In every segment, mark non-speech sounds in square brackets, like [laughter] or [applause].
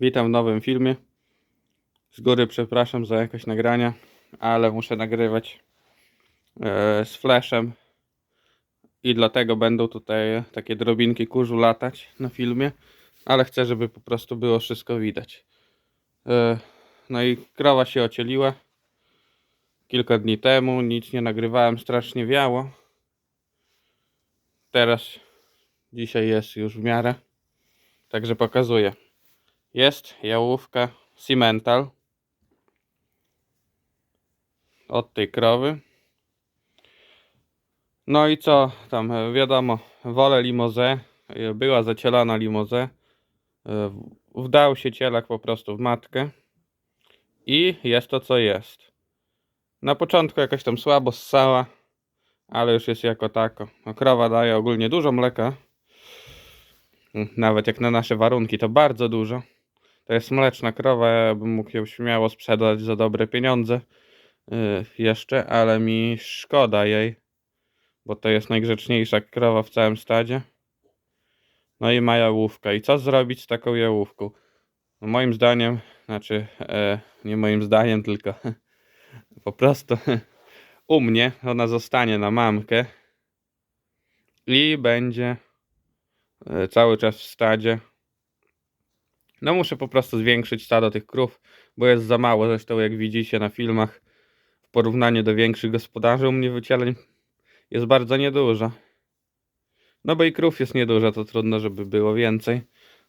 Witam w nowym filmie. Z góry przepraszam za jakość nagrania, ale muszę nagrywać e, z flashem i dlatego będą tutaj takie drobinki kurzu latać na filmie, ale chcę, żeby po prostu było wszystko widać. E, no i krowa się ocieliła kilka dni temu, nic nie nagrywałem, strasznie wiało. Teraz dzisiaj jest już w miarę, także pokazuję. Jest jałówka Cimental od tej krowy. No i co tam, wiadomo, wolę limozę, była zacielana limozę. Wdał się cielak po prostu w matkę i jest to co jest. Na początku jakoś tam słabo ssała, ale już jest jako tako. No, krowa daje ogólnie dużo mleka. Nawet jak na nasze warunki, to bardzo dużo. To jest mleczna krowa, ja bym mógł ją śmiało sprzedać za dobre pieniądze yy, jeszcze, ale mi szkoda jej, bo to jest najgrzeczniejsza krowa w całym stadzie. No i ma jałówka. I co zrobić z taką jałówką? No moim zdaniem, znaczy e, nie moim zdaniem, tylko [laughs] po prostu [laughs] u mnie ona zostanie na mamkę i będzie e, cały czas w stadzie. No muszę po prostu zwiększyć stado tych krów, bo jest za mało. Zresztą jak widzicie na filmach, w porównaniu do większych gospodarzy, u mnie wycieleń jest bardzo niedużo. No bo i krów jest niedużo, to trudno, żeby było więcej.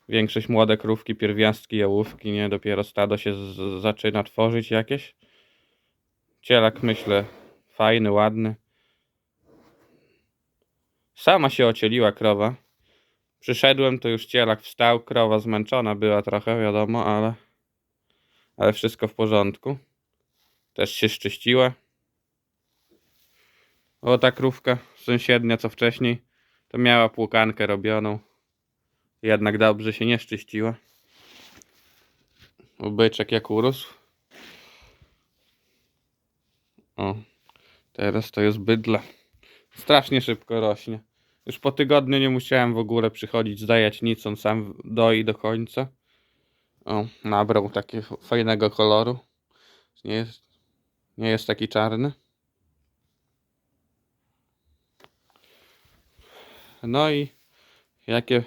Większość młode krówki, pierwiastki, jałówki, nie? Dopiero stado się zaczyna tworzyć jakieś. Cielak myślę fajny, ładny. Sama się ocieliła krowa. Przyszedłem, to już cielak wstał, krowa zmęczona była trochę, wiadomo, ale, ale wszystko w porządku. Też się szczyściła. O, ta krówka sąsiednia, co wcześniej, to miała płukankę robioną. Jednak dobrze się nie szczyściła. O, Byczek jak urósł. O, teraz to jest bydle. Strasznie szybko rośnie. Już po tygodniu nie musiałem w ogóle przychodzić, zdajać nic, on sam doi do końca. O, nabrał takiego fajnego koloru. Nie jest, nie jest taki czarny. No i jakie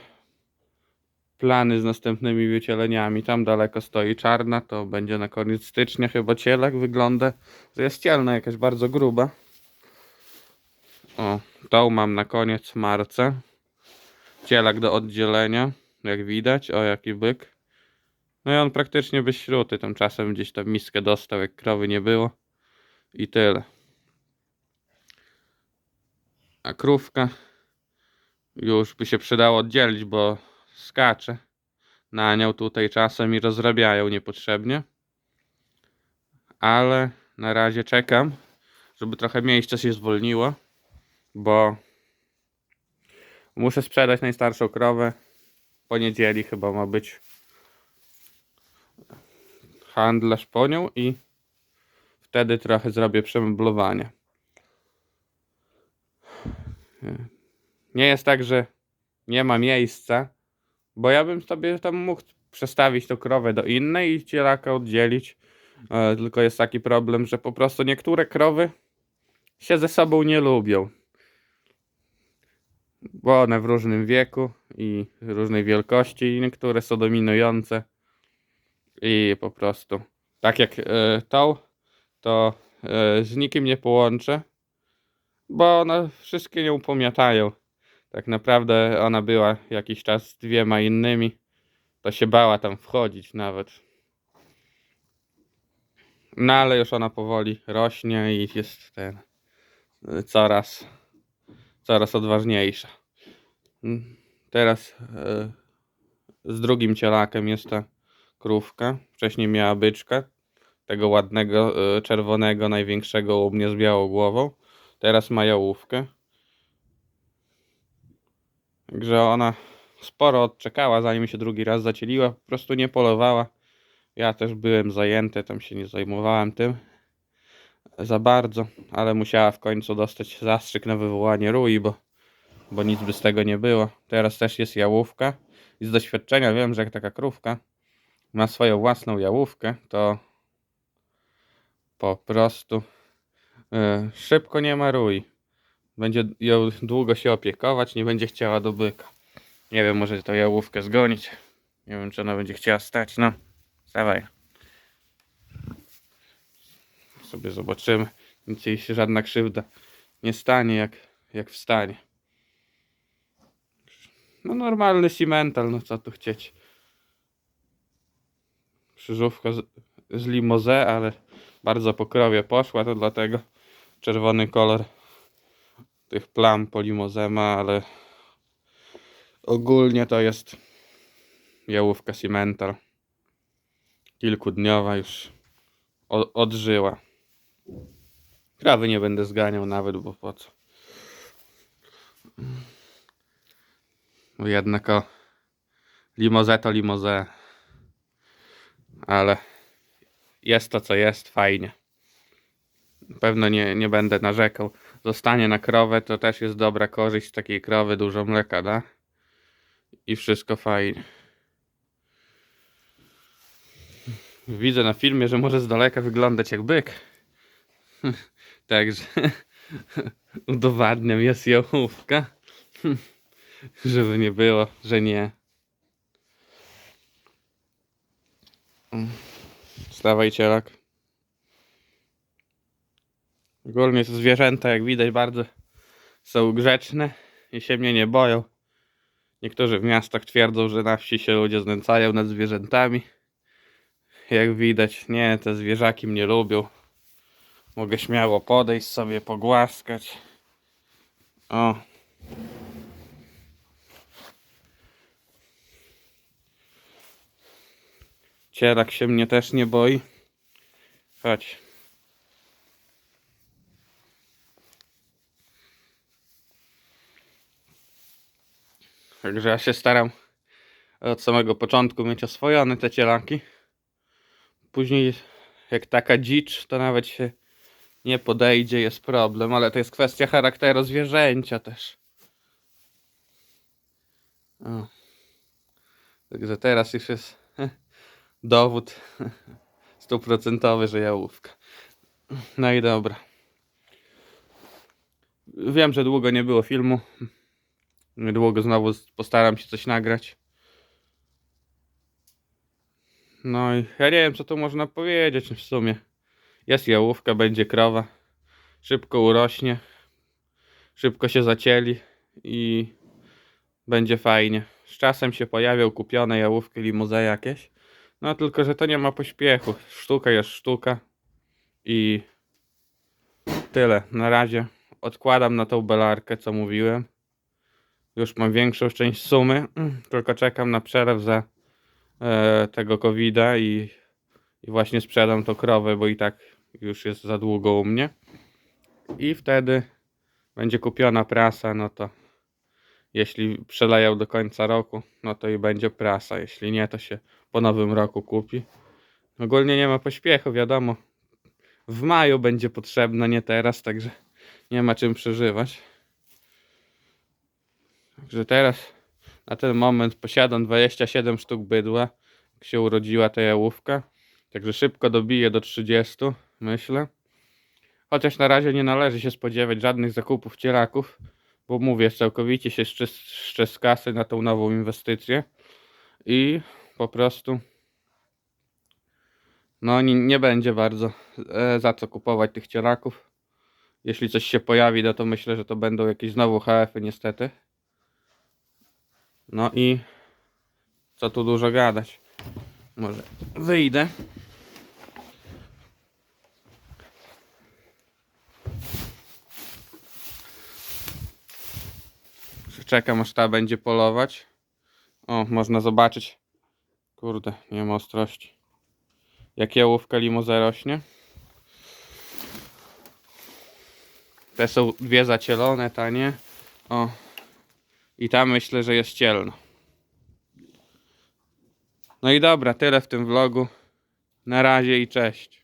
plany z następnymi wycieleniami? Tam daleko stoi czarna, to będzie na koniec stycznia chyba cielak wygląda, jest cielna jakaś bardzo gruba. O, tą mam na koniec marca. Cielak do oddzielenia, jak widać. O, jaki byk. No i on praktycznie bez śruty. Tam czasem gdzieś tam miskę dostał, jak krowy nie było. I tyle. A krówka już by się przydało oddzielić, bo skacze na nią tutaj czasem i rozrabiają niepotrzebnie. Ale na razie czekam, żeby trochę miejsca się zwolniło bo muszę sprzedać najstarszą krowę. Po niedzieli chyba ma być handlarz po nią i wtedy trochę zrobię przemeblowanie. Nie jest tak, że nie ma miejsca, bo ja bym sobie tam mógł przestawić tą krowę do innej i cielaka oddzielić. E, Tylko jest taki problem, że po prostu niektóre krowy się ze sobą nie lubią bo one w różnym wieku i różnej wielkości i niektóre są dominujące. I po prostu tak jak e, tą to e, z nikim nie połączę bo one wszystkie nią pomiatają tak naprawdę ona była jakiś czas z dwiema innymi. To się bała tam wchodzić nawet. No ale już ona powoli rośnie i jest ten e, coraz coraz odważniejsza. Mm, Teraz e, z drugim cielakiem jest ta krówka. Wcześniej miała byczka, tego ładnego, e, czerwonego, największego u mnie z białą głową. Teraz ma jałówkę. Także ona sporo odczekała, zanim się drugi raz zacieliła. Po prostu nie polowała. Ja też byłem zajęty, tam się nie zajmowałem tym za bardzo, ale musiała w końcu dostać zastrzyk na wywołanie rui, bo, bo nic by z tego nie było. Teraz też jest jałówka i z doświadczenia wiem, że jak taka krówka ma swoją własną jałówkę, to po prostu e, szybko nie marui. Będzie ją długo się opiekować, nie będzie chciała do byka. Nie wiem, może tą jałówkę zgonić. Nie wiem, czy ona będzie chciała stać. No, dawaj. Sobie zobaczymy. Nic jej się żadna krzywda nie stanie, jak, jak wstanie. No normalny cimental, no co tu chcieć. Krzyżówka z, z limozę, ale bardzo po krowie poszła, to dlatego czerwony kolor tych plam po limozę ma, ale ogólnie to jest jałówka cimental. Kilkudniowa już odżyła. Krawy nie będę zganiał nawet, bo po co. Bo jednak o limozę to limozę. Ale jest to co jest, fajnie. Pewno nie, nie będę narzekał. Zostanie na krowę to też jest dobra korzyść z takiej krowy, dużo mleka da. I wszystko fajnie. Widzę na filmie, że może z daleka wyglądać jak byk. [laughs] Także [laughs] udowadniam, jest jałówka. [laughs] Żeby nie było, że nie. Stawaj cielak. Ogólnie to zwierzęta, jak widać, bardzo są grzeczne i się mnie nie boją. Niektórzy w miastach twierdzą, że na wsi się ludzie znęcają nad zwierzętami. Jak widać, nie, te zwierzaki mnie lubią. Mogę śmiało podejść sobie, pogłaskać. O. Cierak się mnie też nie boi. Chodź. Także ja się staram od samego początku mieć oswojone te cielaki. Później jak taka dzicz, to nawet się nie podejdzie, jest problem, ale to jest kwestia charakteru zwierzęcia też. O. Także teraz już jest dowód [laughs] stuprocentowy, że jałówka. No i dobra. Wiem, że długo nie było filmu. Niedługo znowu postaram się coś nagrać. No i ja nie wiem, co tu można powiedzieć w sumie. Jest jałówka, będzie krowa. Szybko urośnie. Szybko się zacieli i będzie fajnie. Z czasem się pojawią kupione jałówki limuze jakieś. No tylko, że to nie ma pośpiechu. Sztuka jest sztuka. I tyle. Na razie odkładam na tą belarkę, co mówiłem. Już mam większą część sumy. Tylko czekam na przelew za e, tego covida i, i właśnie sprzedam tą krowę, bo i tak już jest za długo u mnie. I wtedy będzie kupiona prasa, no to jeśli przeleją do końca roku, no to i będzie prasa. Jeśli nie, to się po nowym roku kupi. Ogólnie nie ma pośpiechu, wiadomo. W maju będzie potrzebna, nie teraz, także nie ma czym przeżywać. Także teraz na ten moment posiadam 27 sztuk bydła. Jak się urodziła ta jałówka. Także szybko dobiję do 30, myślę. Chociaż na razie nie należy się spodziewać żadnych zakupów cielaków, bo mówię, całkowicie się szczyszczę z kasy na tą nową inwestycję i po prostu no nie, nie będzie bardzo e, za co kupować tych cielaków. Jeśli coś się pojawi, no to myślę, że to będą jakieś znowu HF-y niestety. No i co tu dużo gadać. Może wyjdę. Czekam aż ta będzie polować. O, można zobaczyć. Kurde, nie ma ostrości. Jak jałówka limuza rośnie. Te są dwie zacielone, tanie. O. I tam myślę, że jest cielno. No i dobra, tyle w tym vlogu. Na razie i cześć.